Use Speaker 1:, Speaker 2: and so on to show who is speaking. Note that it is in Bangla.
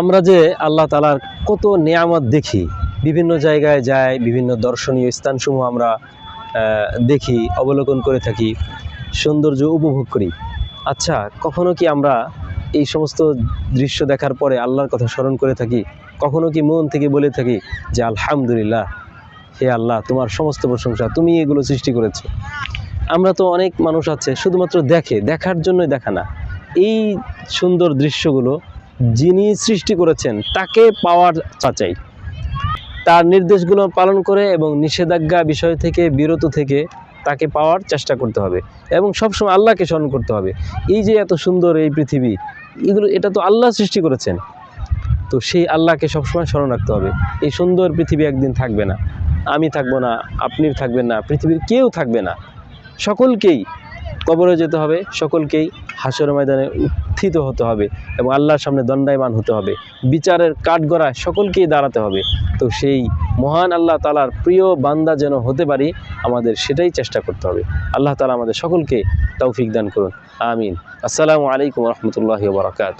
Speaker 1: আমরা যে আল্লাহ তালার কত নেয়ামত দেখি, বিভিন্ন জায়গায় যায় বিভিন্ন দর্শনীয় স্থানসমূহ আমরা দেখি, অবলোকন করে থাকি, সৌন্দর্য উপভোগ করি। আচ্ছা কখনো কি আমরা এই সমস্ত দৃশ্য দেখার পরে আল্লাহর কথা স্মরণ করে থাকি? কখনো কি মন থেকে বলে থাকি যে, আলহামদুলিল্লাহ, হে আল্লাহ, তোমার সমস্ত প্রশংসা, তুমি এগুলো সৃষ্টি করেছ আমরা তো অনেক মানুষ আছে, শুধুমাত্র দেখে, দেখার জন্যই দেখা না। এই সুন্দর দৃশ্যগুলো যিনি সৃষ্টি করেছেন, তাকে পাওয়ার চাচাই। তার নির্দেশগুলো পালন করে এবং নিষেধাজ্ঞা বিষয় থেকে, বিরত থেকে তাকে পাওয়ার চেষ্টা করতে হবে এবং সবসময় আল্লাহকে স্মরণ করতে হবে। এই যে এত সুন্দর এই পৃথিবী, এগুলো, এটা তো আল্লাহ সৃষ্টি করেছেন। তো সেই আল্লাহকে সবসময় স্মরণ রাখতে হবে। এই সুন্দর পৃথিবী একদিন থাকবে না। আমি থাকব না আপনি থাকবেন না, পৃথিবীর কেউ থাকবে না। সকলকেই কবরে যেতে হবে, সকলকেই হাসর ময়দানে উত্থিত হতে হবে এবং আল্লাহর সামনে দণ্ডায়মান হতে হবে। বিচারের কাঠগড়ায় সকলকেই দাঁড়াতে হবে। তো সেই মহান আল্লাহ তালার প্রিয় বান্দা যেন হতে পারি, আমাদের সেটাই চেষ্টা করতে হবে। আল্লাহ তালা আমাদের সকলকে তৌফিক দান করুন। আমিন। আসসালামু আলাইকুম রহমতুল্লাহ বারকাত